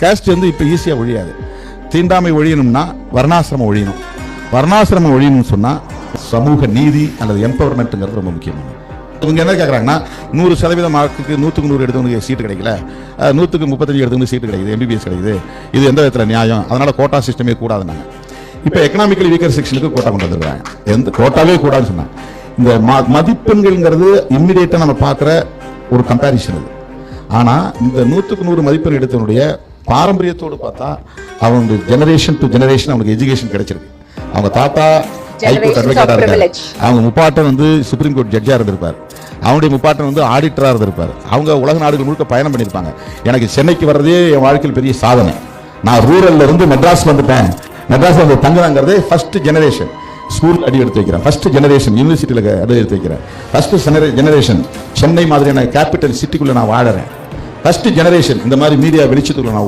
Caste வந்து இப்போ ஈஸியாக ஒழியாது. தீண்டாமை ஒழியணும்னா வர்ணாசிரமம் ஒழியணும். வர்ணாசிரமம் ஒழியணும்னு சொன்னால் சமூக நீதி அல்லது எம்பவர்மெண்ட்டுங்கிறது ரொம்ப முக்கியமானது. இவங்க என்ன கேட்குறாங்கன்னா நூறு சதவீதம் மார்க்குக்கு நூற்றுக்கு நூறு எடுத்தவங்களுக்கு சீட்டு கிடைக்கல. நூற்றுக்கு முப்பத்தஞ்சு எடுத்தவங்களுக்கு சீட்டு கிடைக்குது. எம்பிபிஎஸ் கிடைக்குது. இது எந்த விதத்தில் நியாயம்? அதனால் கோட்டா சிஸ்டமே கூடாதுன்னாங்க. இப்போ எக்கனாமிக்கலி வீக்கர் செக்ஷனுக்கு கோட்டா கொண்டு வந்துருக்காங்க. எந்த கோட்டாவே கூடாதுன்னு சொன்னாங்க. இந்த ம- மதிப்பெண்கள்ங்கிறது இம்மிடியேட்டாக நம்ம பார்க்குற ஒரு கம்பேரிசன் இது ஆனால் இந்த நூற்றுக்கு நூறு மதிப்பெண் எடுத்தவனுடைய பாரம்பரியத்தோடு பார்த்தா அவங்க ஜெனரேஷன் டு ஜெனரேஷன் அவனுக்கு எஜுகேஷன் கிடைச்சிருக்கு. அவங்க தாத்தா ஹைகோர்ட் அட்வொகேட்டாக இருக்காரு. அவங்க முப்பாட்டன் வந்து சுப்ரீம் கோர்ட் ஜட்ஜாக இருந்திருப்பார். அவனுடைய முப்பாட்டன் வந்து ஆடிட்டராக இருந்திருப்பார். அவங்க உலக நாடுகள் முழுக்க பயணம் பண்ணியிருப்பாங்க. எனக்கு சென்னைக்கு வர்றதே என் வாழ்க்கையில் பெரிய சாதனை. நான் ரூரல்ல இருந்து மெட்ராஸ் வந்துட்டேன். மெட்ராஸ் வந்து தங்குறாங்கிறதே ஃபர்ஸ்ட் ஜெனரேஷன் ஸ்கூல் அடி எடுத்து வைக்கிறேன். ஃபர்ஸ்ட் ஜெனரேஷன் யூனிவர்சிட்டியில் அடி எடுத்து வைக்கிறேன். ஃபர்ஸ்ட் ஜெனரேஷன் சென்னை மாதிரியான கேபிட்டல் சிட்டிக்குள்ள நான் வாழறேன். ஃபர்ஸ்ட் ஜெனரேஷன் இந்த மாதிரி மீடியா வெளிச்சத்துக்குள்ள நான்